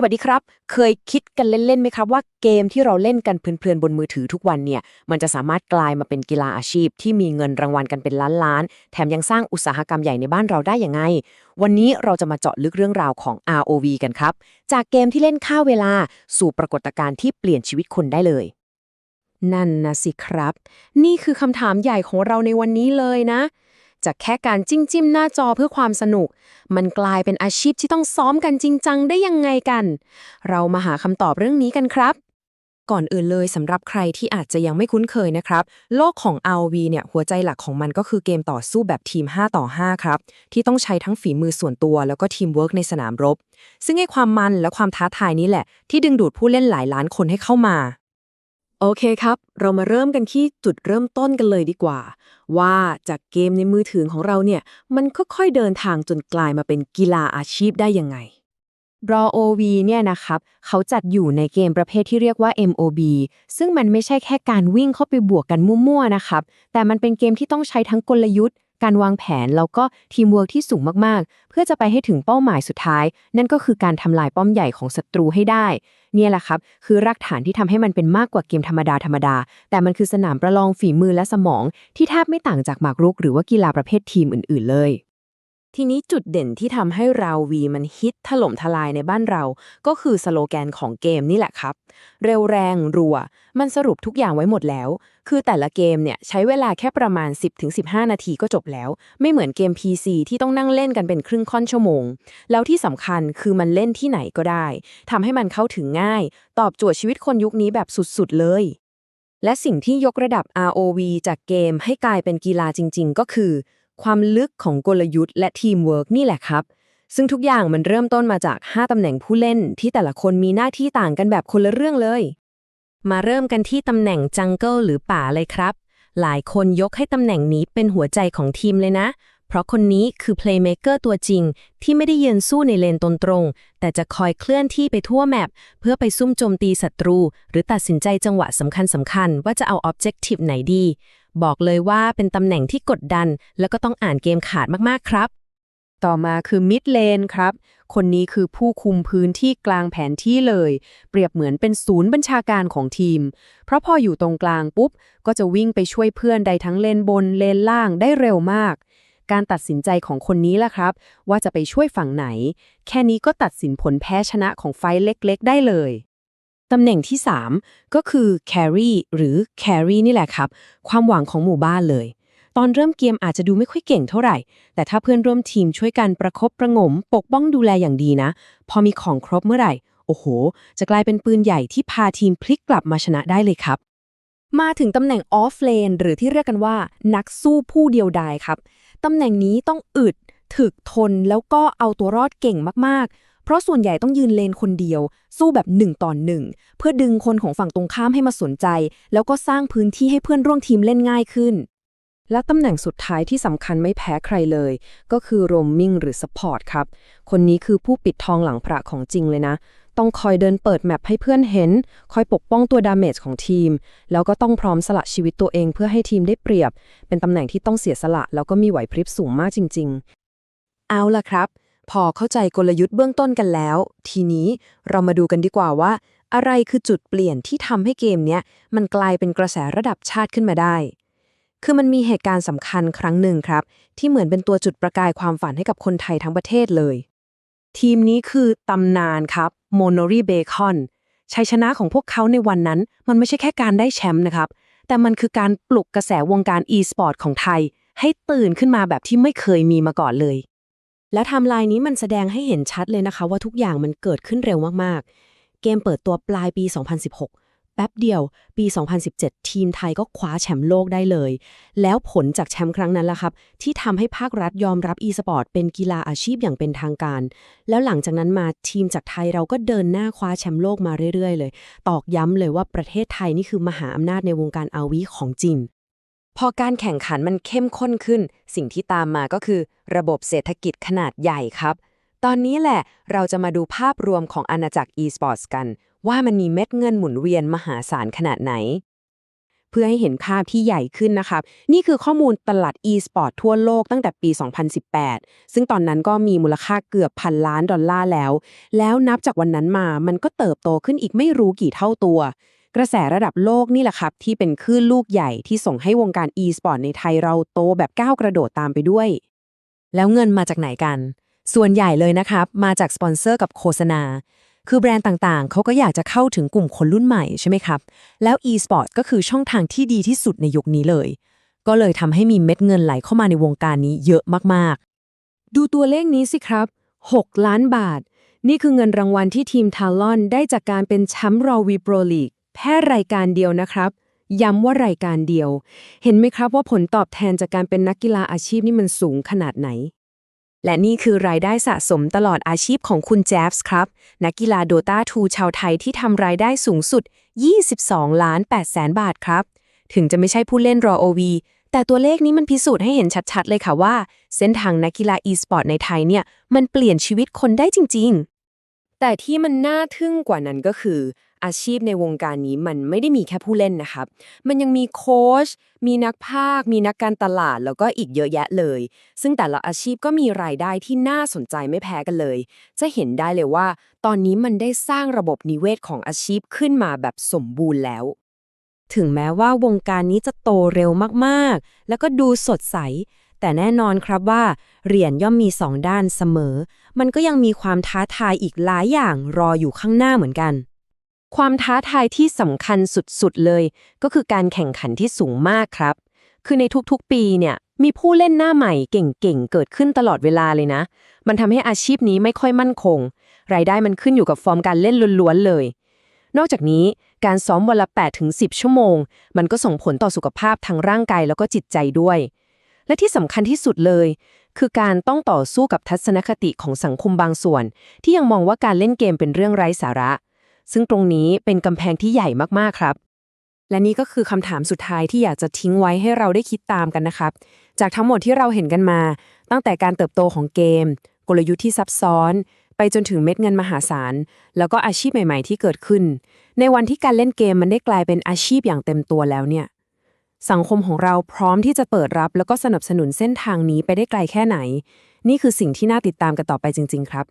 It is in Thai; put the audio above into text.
สวัสดีครับ เคยคิดกันเล่นๆไหมครับว่าเกมที่เราเล่นกันเพลินๆบนมือถือทุกวันเนี่ย มันจะสามารถกลายมาเป็นกีฬาอาชีพ ที่มีเงินรางวัลกันเป็นล้านๆ แถมยังสร้างอุตสาหกรรมใหญ่ในบ้านเราได้ยังไง วันนี้เราจะมาเจาะลึกเรื่องราวของ ROV กันครับ จากเกมที่เล่นค่าเวลาสู่ปรากฏการณ์ที่เปลี่ยนชีวิตคนได้เลยนั่นนะสิครับ นี่คือคำถามใหญ่ของเราในวันนี้เลยนะ จากแค่การจิ้มจิ้มหน้าจอเพื่อความสนุก มันกลายเป็นอาชีพที่ต้องซ้อมกันจริงจังได้ยังไงกัน เรามาหาคำตอบเรื่องนี้กันครับก่อนอื่นเลยสำหรับใครที่อาจจะยังไม่คุ้นเคยนะครับ โลกของ ROV เนี่ยหัวใจหลักของมันก็คือเกมต่อสู้แบบทีม 5 ต่อ 5 ครับ ที่ต้องใช้ทั้งฝีมือส่วนตัว แล้วก็ทีมเวิร์กในสนามรบ ซึ่งไอ้ความมันและความท้าทายนี้แหละ ที่ดึงดูดผู้เล่นหลายล้านคนให้เข้ามา โอเคครับ เรามาเริ่มกันที่จุดเริ่มต้นกันเลยดีกว่า ว่าจากเกมในมือถือของเราเนี่ย มันค่อยๆเดินทางจนกลายมาเป็นกีฬาอาชีพได้ยังไง ROV เนี่ยนะครับ เขาจัดอยู่ในเกมประเภทที่เรียกว่า MOB ซึ่งมันไม่ใช่แค่การวิ่งเข้าไปบวกกันมั่วๆนะครับ แต่มันเป็นเกมที่ต้องใช้ทั้งกลยุทธ์ การวางแผนแล้วก็ทีมเวิร์กที่สูงมากๆ เพื่อจะไปให้ถึงเป้าหมายสุดท้าย นั่นก็คือการทำลายป้อมใหญ่ของศัตรูให้ได้ เนี่ยแหละครับ คือรากฐานที่ทำให้มันเป็นมากกว่าเกมธรรมดาธรรมดา แต่มันคือสนามประลองฝีมือและสมอง ที่แทบไม่ต่างจากหมากรุกหรือว่ากีฬาประเภททีมอื่น ๆ เลย ทีนี้จุดเด่นที่ทำให้เราวีมันฮิตถล่มทลายในบ้านเรา ก็คือสโลแกนของเกมนี่แหละครับ เร็วแรงรัว มันสรุปทุกอย่างไว้หมดแล้ว คือแต่ละเกมเนี่ยใช้เวลาแค่ประมาณ 10-15 นาทีก็จบแล้ว ไม่เหมือนเกม PC ที่ต้องนั่งเล่นกันเป็นครึ่งค่อนชั่วโมง แล้วที่สำคัญคือมันเล่นที่ไหนก็ได้ทำให้มันเข้าถึงง่าย ตอบโจทย์ชีวิตคนยุคนี้แบบสุดๆเลยและสิ่งที่ยกระดับ ROV จากเกมให้กลายเป็นกีฬาจริง ๆ ก็คือ ความลึกของกลยุทธ์และทีมเวิร์กนี่แหละครับ ซึ่งทุกอย่างมันเริ่มต้นมาจาก 5 ตำแหน่งผู้เล่นที่แต่ละคนมีหน้าที่ต่างกันแบบคนละเรื่องเลย มาเริ่มกันที่ตำแหน่งจังเกิลหรือป่าเลยครับ หลายคนยกให้ตำแหน่งนี้เป็นหัวใจของทีมเลยนะ เพราะคนนี้คือเพลย์เม k เกอร์ตัวจริง ที่ไม่ได้ยืนสู้ในเลนตรงๆแต่จะคอยเคลื่อนที่ไปทั่วแมปเพื่อไปซุ่มโจมตีศัตรู หรือตัดสินใจจังหวะสำคัญสำคัญๆว่าจะเอาออบเจกตีฟไหนดี บอกเลยว่าเป็นตำแหน่งที่กดดัน แล้วก็ต้องอ่านเกมขาดมากๆครับ ต่อมาคือมิดเลนครับ คนนี้คือผู้คุมพื้นที่กลางแผนที่เลย เปรียบเหมือนเป็นศูนย์บัญชาการของทีม เพราะพออยู่ตรงกลางปุ๊บ ก็จะวิ่งไปช่วยเพื่อนได้ทั้งเลนบนเลนล่างได้เร็วมาก การตัดสินใจของคนนี้ล่ะครับ ว่าจะไปช่วยฝั่งไหน แค่นี้ก็ตัดสินผลแพ้ชนะของไฟเล็กๆ ได้เลยตำแหน่งที่ 3 ก็คือ Carry หรือ Carry นี่แหละครับ ความหวังของหมู่บ้านเลย ตอนเริ่มเกมอาจจะดูไม่ค่อยเก่งเท่าไหร่ แต่ถ้าเพื่อนร่วมทีมช่วยกันประคบประงม ปกป้องดูแลอย่างดีนะ พอมีของครบเมื่อไหร่ โอ้โห จะกลายเป็นปืนใหญ่ที่พาทีมพลิกกลับมาชนะได้เลยครับ มาถึงตำแหน่งออฟเลนหรือที่เรียกกันว่า นักสู้ผู้เดียวดายครับ ตำแหน่งนี้ต้องอึด ถึกทนแล้วก็เอาตัวรอดเก่งมากๆ เพราะส่วนใหญ่ต้องยืนเลนคนเดียว สู้แบบหนึ่งต่อหนึ่งเพื่อดึงคนของฝั่งตรงข้ามให้มาสนใจ แล้วก็สร้างพื้นที่ให้เพื่อนร่วมทีมเล่นง่ายขึ้น และตำแหน่งสุดท้ายที่สำคัญไม่แพ้ใครเลย ก็คือโรมมิ่งหรือ Support ครับ คนนี้คือผู้ปิดทองหลังพระของจริงเลยนะ ต้องคอยเดินเปิดแมปให้เพื่อนเห็น คอยปกป้องตัวดาเมจของทีม แล้วก็ต้องพร้อมสละชีวิตตัวเองเพื่อให้ทีมได้เปรียบ เป็นตำแหน่งที่ต้องเสียสละ แล้วก็มีไหวพริบสูงมากจริง ๆ เอาล่ะครับ พอเข้าใจกลยุทธ์เบื้องต้นกันแล้ว ทีนี้เรามาดูกันดีกว่าว่า อะไรคือจุดเปลี่ยนที่ทำให้เกมเนี้ยมันกลายเป็นกระแสระดับชาติขึ้นมาได้ คือมันมีเหตุการณ์สำคัญครั้งหนึ่งครับ ที่เหมือนเป็นตัวจุดประกายความฝันให้กับคนไทยทั้งประเทศเลย ทีมนี้คือตำนานครับโมโนรีเบคอนชัยชนะของพวกเขาในวันนั้น มันไม่ใช่แค่การได้แชมป์นะครับ แต่มันคือการปลุกกระแสวงการ e-sport ของไทย ให้ตื่นขึ้นมาแบบที่ไม่เคยมีมาก่อนเลย และไทม์ไลน์นี้มันแสดงให้เห็นชัดเลยนะคะ ว่าทุกอย่างมันเกิดขึ้นเร็วมากๆ เกมเปิดตัวปลายปี 2016 แป๊บเดียว ปี 2017 ทีมไทยก็คว้าแชมป์โลกได้เลย แล้วผลจากแชมป์ครั้งนั้นล่ะครับ ที่ทำให้ภาครัฐยอมรับ e-sport เป็นกีฬาอาชีพอย่างเป็นทางการ แล้วหลังจากนั้นมาทีมจากไทยเราก็เดินหน้าคว้าแชมป์โลกมาเรื่อยๆ เลย ตอกย้ำเลยว่าประเทศไทยนี่คือมหาอำนาจในวงการอาวีของจริงพอการแข่งขันมันเข้มข้นขึ้น สิ่งที่ตามมาก็คือ ระบบเศรษฐกิจขนาดใหญ่ครับ ตอนนี้แหละเราจะมาดูภาพรวมของอาณาจักร e-sports กัน ว่ามันมีเม็ดเงินหมุนเวียนมหาศาลขนาดไหน เพื่อให้เห็นภาพที่ใหญ่ขึ้นนะครับนี่คือข้อมูลตลาด e-sport ทั่วโลกตั้งแต่ปี 2018 ซึ่งตอนนั้นก็มีมูลค่าเกือบพันล้านดอลลาร์แล้ว แล้วนับจากวันนั้นมามันก็เติบโตขึ้นอีกไม่รู้กี่เท่าตัวกระแสระดับโลกนี่แหละครับ ที่เป็นคลื่นลูกใหญ่ที่ส่งให้วงการ e-sport ในไทยเราโตแบบก้าวกระโดดตามไปด้วย แล้วเงินมาจากไหนกัน ส่วนใหญ่เลยนะครับ มาจากสปอนเซอร์กับโฆษณา คือแบรนด์ต่างๆ เขาก็อยากจะเข้าถึงกลุ่มคนรุ่นใหม่ใช่ไหมครับ แล้ว e-sport ก็คือช่องทางที่ดีที่สุดในยุคนี้เลย ก็เลยทำให้มีเม็ดเงินไหลเข้ามาในวงการนี้เยอะมากๆ ดูตัวเลขนี้สิครับ 6 ล้านบาท นี่คือเงินรางวัลที่ทีมทาลอนได้จากการเป็นแชมป์รอวีโปรลีกแค่รายการเดียวนะครับย้ำว่ารายการเดียว เห็นไหมครับว่าผลตอบแทนจากการเป็นนักกีฬาอาชีพนี่มันสูงขนาดไหน และนี่คือรายได้สะสมตลอดอาชีพของคุณแจ๊บส์ครับ นักกีฬาโดตา2ชาวไทยที่ทำรายได้สูงสุด 22 ล้าน8แสนบาทครับ ถึงจะไม่ใช่ผู้เล่นรอ OV แต่ตัวเลขนี้มันพิสูจน์ให้เห็นชัดๆ เลยค่ะว่า เส้นทางนักกีฬา e-sport ในไทยเนี่ย มันเปลี่ยนชีวิตคนได้จริง ๆ แต่ที่มันน่าทึ่งกว่านั้นก็คือ อาชีพในวงการนี้มันไม่ได้มีแค่ผู้เล่นนะครับ มันยังมีโค้ช มีนักพากย์มีนักการตลาด แล้วก็อีกเยอะแยะเลย ซึ่งแต่ละอาชีพก็มีรายได้ที่น่าสนใจไม่แพ้กันเลย จะเห็นได้เลยว่า ตอนนี้มันได้สร้างระบบนิเวศของอาชีพขึ้นมาแบบสมบูรณ์แล้ว ถึงแม้ว่าวงการนี้จะโตเร็วมากๆ แล้วก็ดูสดใสแต่แน่นอนครับว่า เหรียญย่อมมีสองด้านเสมอ มันก็ยังมีความท้าทายอีกหลายอย่างรออยู่ข้างหน้าเหมือนกัน ความท้าทายที่สำคัญสุดๆเลย ก็คือการแข่งขันที่สูงมากครับ คือในทุกๆปีเนี่ยมีผู้เล่นหน้าใหม่เก่งๆ เกิดขึ้นตลอดเวลาเลยนะ มันทำให้อาชีพนี้ไม่ค่อยมั่นคง รายได้มันขึ้นอยู่กับฟอร์มการเล่นล้วนๆเลย นอกจากนี้การซ้อมวันละ8ถึง10 ชั่วโมง มันก็ส่งผลต่อสุขภาพทางร่างกายแล้วก็จิตใจด้วย และที่สำคัญที่สุดเลย คือการต้องต่อสู้กับทัศนคติของสังคมบางส่วน ที่ยังมองว่าการเล่นเกมเป็นเรื่องไร้สาระ ซึ่งตรงนี้เป็นกำแพงที่ใหญ่มากๆครับ และนี่ก็คือคำถามสุดท้ายที่อยากจะทิ้งไว้ให้เราได้คิดตามกันนะครับ จากทั้งหมดที่เราเห็นกันมา ตั้งแต่การเติบโตของเกม กลยุทธ์ที่ซับซ้อน ไปจนถึงเม็ดเงินมหาศาล แล้วก็อาชีพใหม่ๆ ที่เกิดขึ้น ในวันที่การเล่นเกมมันได้กลายเป็นอาชีพอย่างเต็มตัวแล้วเนี่ยสังคมของเราพร้อมที่จะเปิดรับ แล้วก็สนับสนุนเส้นทางนี้ไปได้ไกลแค่ไหน นี่คือสิ่งที่น่าติดตามกันต่อไปจริง ๆ ครับ